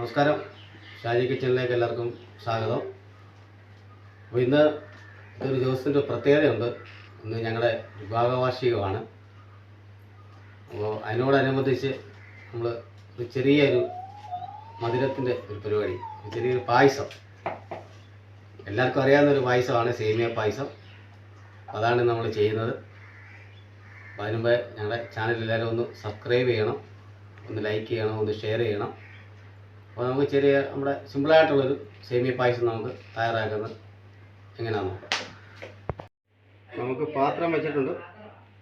നമസ്കാരം. ഷാജി കിച്ചണിലേക്ക് എല്ലാവർക്കും സ്വാഗതം. അപ്പോൾ ഇന്ന് ഇതൊരു ദിവസത്തിന്റെ പ്രത്യേകതയുണ്ട്. ഇന്ന് ഞങ്ങളുടെ വിഭാഗവാർഷികമാണ്. അപ്പോൾ അതിനോടനുബന്ധിച്ച് നമ്മൾ ഒരു ചെറിയൊരു മധുരത്തിന്റെ ഒരു പരിപാടി ചെറിയൊരു പായസം. എല്ലാവർക്കും അറിയാവുന്ന ഒരു പായസമാണ് സേമിയ പായസം. അതാണ് നമ്മൾ ചെയ്യുന്നത്. അപ്പോൾ ഞങ്ങളുടെ ചാനൽ എല്ലാവരും ഒന്ന് സബ്സ്ക്രൈബ് ചെയ്യണം ഒന്ന് ലൈക്ക് ചെയ്യണം ഒന്ന് ഷെയർ ചെയ്യണം. അപ്പോൾ നമുക്ക് ചെറിയ നമ്മുടെ സിമ്പിളായിട്ടുള്ളൊരു സേമിയ പായസം നമുക്ക് തയ്യാറാക്കുന്നത് എങ്ങനെയാണെന്ന് നോക്കാം. നമുക്ക് പാത്രം വെച്ചിട്ടുണ്ട്.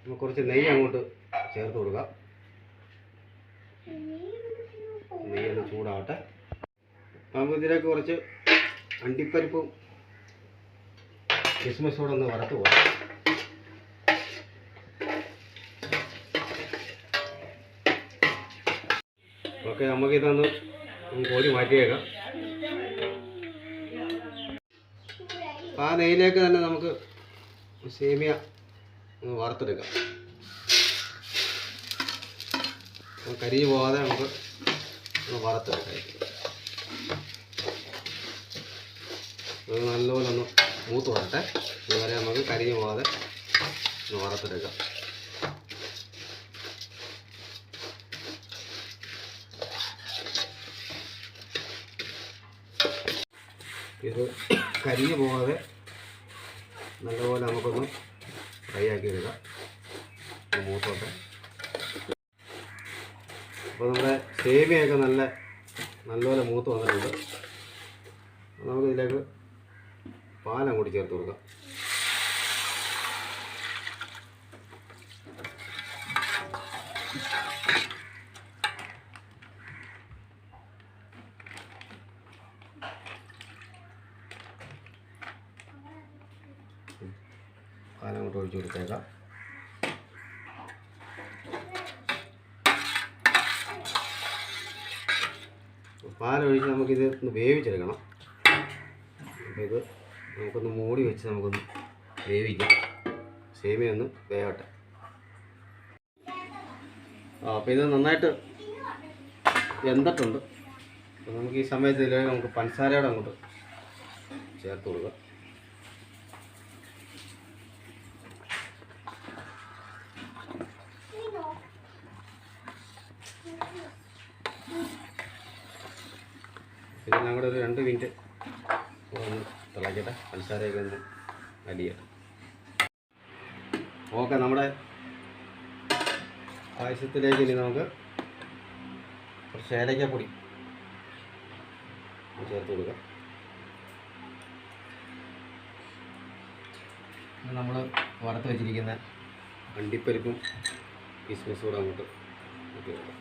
നമുക്ക് കുറച്ച് നെയ്യ് അങ്ങോട്ട് ചേർത്ത് കൊടുക്കാം. നെയ്യൊന്ന് ചൂടാവട്ടെ. നമുക്ക് ഇതിലേക്ക് കുറച്ച് അണ്ടിപ്പരിപ്പും ക്രിസ്മസോടെ ഒന്ന് വറുത്ത് പോകാം ഓക്കെ നമുക്ക് ഇതൊന്ന് കോരി മാറ്റിയേക്കാം. അപ്പം ആ നെയ്യിലേക്ക് തന്നെ നമുക്ക് സേമിയ ഒന്ന് വറുത്തെടുക്കാം. കരി പോകാതെ നമുക്ക് ഒന്ന് വറുത്തെടുക്കാം. നല്ലപോലെ ഒന്ന് മൂത്ത് വരട്ടെ. അതുവരെ നമുക്ക് കരിഞ്ഞു പോകാതെ ഒന്ന് വറുത്തെടുക്കാം. ഇത് കരിഞ്ഞു പോകാതെ നല്ലപോലെ നമുക്കൊന്ന് ഫ്രൈ ആക്കി എടുക്കാം മൂത്തോട്ടെ. അപ്പോൾ നമ്മുടെ സേമിയൊക്കെ നല്ല നല്ലപോലെ മൂത്ത് വന്നിട്ടുണ്ട്. നമുക്കിതിലേക്ക് പാലം കൂടി ചേർത്ത് കൊടുക്കാം. പാലം അങ്ങോട്ട് ഒഴിച്ചു കൊടുത്തേക്കാം. പാലൊഴിച്ച് നമുക്കിത് ഒന്ന് വേവിച്ചെടുക്കണം. അപ്പോൾ ഇത് നമുക്കൊന്ന് മൂടി വെച്ച് നമുക്കൊന്ന് വേവിക്കാം. സേമിയ ഒന്ന് വേവട്ടെ. ആ അപ്പോൾ ഇത് നന്നായിട്ട് വെന്തിട്ടുണ്ട്. അപ്പോൾ നമുക്ക് ഈ സമയത്ത് ഇതിലേക്ക് നമുക്ക് പഞ്ചസാരയുടെ അങ്ങോട്ട് ചേർത്ത് കൊടുക്കാം. ഇതെല്ലാം കൂടെ ഒരു രണ്ട് മിനിറ്റ് ഒന്ന് തിളക്കട്ടെ. പഞ്ചസാരയൊക്കെ ഒന്ന് അലിയട്ടെ ഓക്കെ നമ്മുടെ പായസത്തിലേക്ക് ഇനി നമുക്ക് കുറച്ച് ഏലക്കപ്പൊടി ചേർത്ത് കൊടുക്കാം. നമ്മൾ വറുത്ത് വെച്ചിരിക്കുന്ന അണ്ടിപ്പരിപ്പും കിസ്മിസും കൂടെ അങ്ങോട്ട് ഇട്ട് കൊടുക്കാം.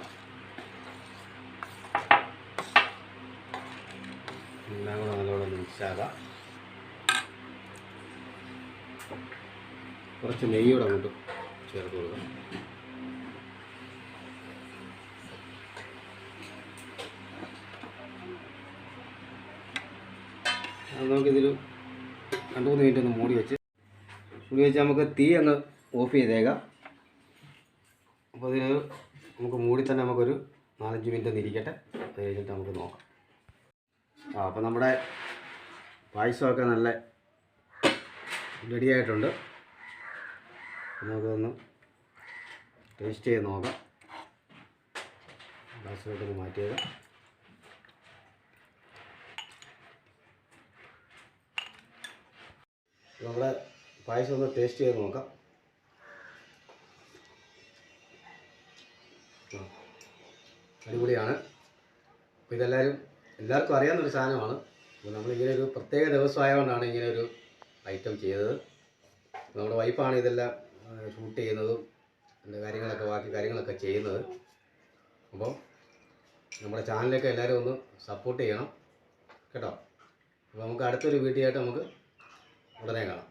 എല്ലാം കൂടെ നല്ലോണം മിക്സാക്കാം മിക്സാകാം കുറച്ച് നെയ്യോടെ അങ്ങോട്ട് ചേർത്ത് കൊടുക്കാം. നമുക്കിതിൽ രണ്ട് മൂന്ന് മിനിറ്റ് ഒന്ന് മൂടി വെച്ച് മൂടി വെച്ച് നമുക്ക് തീ അങ്ങ് ഓഫ് ചെയ്തേക്കാം. അപ്പോൾ ഇതിന് നമുക്ക് മൂടി തന്നെ നമുക്കൊരു നാലഞ്ച് മിനിറ്റ് ഒന്ന് ഇരിക്കട്ടെ. അത് കഴിഞ്ഞിട്ട് നമുക്ക് നോക്കാം. അപ്പോൾ നമ്മുടെ പായസമൊക്കെ നല്ല റെഡിയായിട്ടുണ്ട്. നമുക്കൊന്ന് ടേസ്റ്റ് ചെയ്ത് നോക്കാം. ഗ്ലാസ്സിലോട്ടൊന്ന് മാറ്റിയത് നമ്മുടെ പായസം ഒന്ന് ടേസ്റ്റ് ചെയ്ത് നോക്കാം. അടിപൊളിയാണ്. അപ്പോൾ ഇതെല്ലാവരും എല്ലാവർക്കും അറിയാവുന്നൊരു സാധനമാണ്. അപ്പോൾ നമ്മളിങ്ങനെ ഒരു പ്രത്യേക ദിവസമായതുകൊണ്ടാണ് ഇങ്ങനെ ഒരു ഐറ്റം ചെയ്തത്. നമ്മുടെ വൈഫാണ് ഇതെല്ലാം ഷൂട്ട് ചെയ്യുന്നതും എന്റെ കാര്യങ്ങളൊക്കെ ബാക്കി കാര്യങ്ങളൊക്കെ ചെയ്യുന്നത്. അപ്പോൾ നമ്മുടെ ചാനലൊക്കെ എല്ലാവരും ഒന്ന് സപ്പോർട്ട് ചെയ്യണം. കേട്ടോ? അപ്പോൾ നമുക്ക് അടുത്തൊരു വീഡിയോ ആയിട്ട് നമുക്ക് ഉടനെ കാണാം.